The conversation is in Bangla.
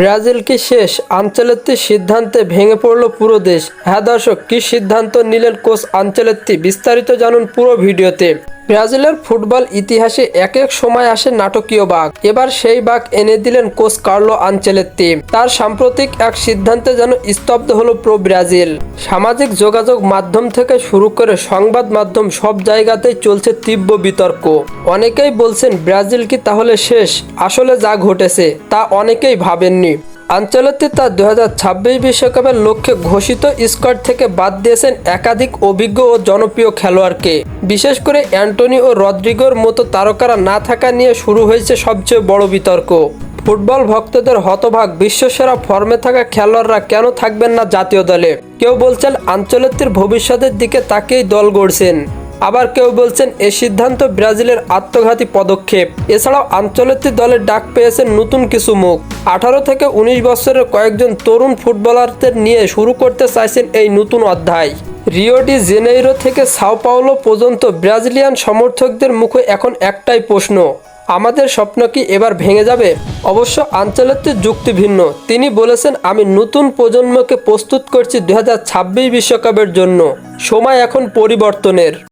ব্রাজিল কি শেষ? আঞ্চলেত্তির সিদ্ধান্তে ভেঙে পড়ল পুরো দেশ। হ্যাঁ দর্শক, কি সিদ্ধান্ত নিলেন কোচ আঞ্চলেত্তি? বিস্তারিত জানুন পুরো ভিডিওতে। ব্রাজিলের ফুটবল ইতিহাসে এক এক সময় আসে নাটকীয় বাঘ। এবার সেই বাঘ এনে দিলেন কোচ কার্লো আঞ্চলেত্তি। তার সাম্প্রতিক এক সিদ্ধান্তে যেন স্তব্ধ হলো প্রো ব্রাজিল। সামাজিক যোগাযোগ মাধ্যম থেকে শুরু করে সংবাদ মাধ্যম সব জায়গাতেই চলছে তীব্র বিতর্ক। অনেকেই বলছেন, ব্রাজিল কি তাহলে শেষ? আসলে যা ঘটেছে, তা অনেকেই ভাবেননি। আঞ্চলতি তার দু হাজার বিশ্বকাপের লক্ষ্যে ঘোষিত স্কোয়াড থেকে বাদ দিয়েছেন একাধিক অভিজ্ঞ ও জনপ্রিয় খেলোয়াড়কে। বিশেষ করে অ্যান্টনি ও রদ্রিগোর মতো তারকারা না থাকা নিয়ে শুরু হয়েছে সবচেয়ে বড় বিতর্ক। ফুটবল ভক্তদের হতভাগ বিশ্বসেরা ফর্মে থাকা খেলোয়াড়রা কেন থাকবেন না জাতীয় দলে? কেউ বলছেন আঞ্চলতির ভবিষ্যতের দিকে তাকেই দল গড়ছেন। আবার কেউ বলছেন এ সিদ্ধান্ত ব্রাজিলের আত্মঘাতী পদক্ষেপ। এছাড়াও আঞ্চলিক দলের ডাক পেয়েছেন নতুন কিছু মুখ। আঠারো থেকে উনিশ বছরের কয়েকজন তরুণ ফুটবলারদের নিয়ে শুরু করতে চাইছেন এই নতুন অধ্যায়। রিও ডি জেনেইরো থেকে সাও পাওলো পর্যন্ত ব্রাজিলিয়ান সমর্থকদের মুখে এখন একটাই প্রশ্ন, আমাদের স্বপ্ন কি এবার ভেঙে যাবে? অবশ্য আঞ্চলিক যুক্তি ভিন্ন। তিনি বলেছেন, আমি নতুন প্রজন্মকে প্রস্তুত করছি দু বিশ্বকাপের জন্য। সময় এখন পরিবর্তনের।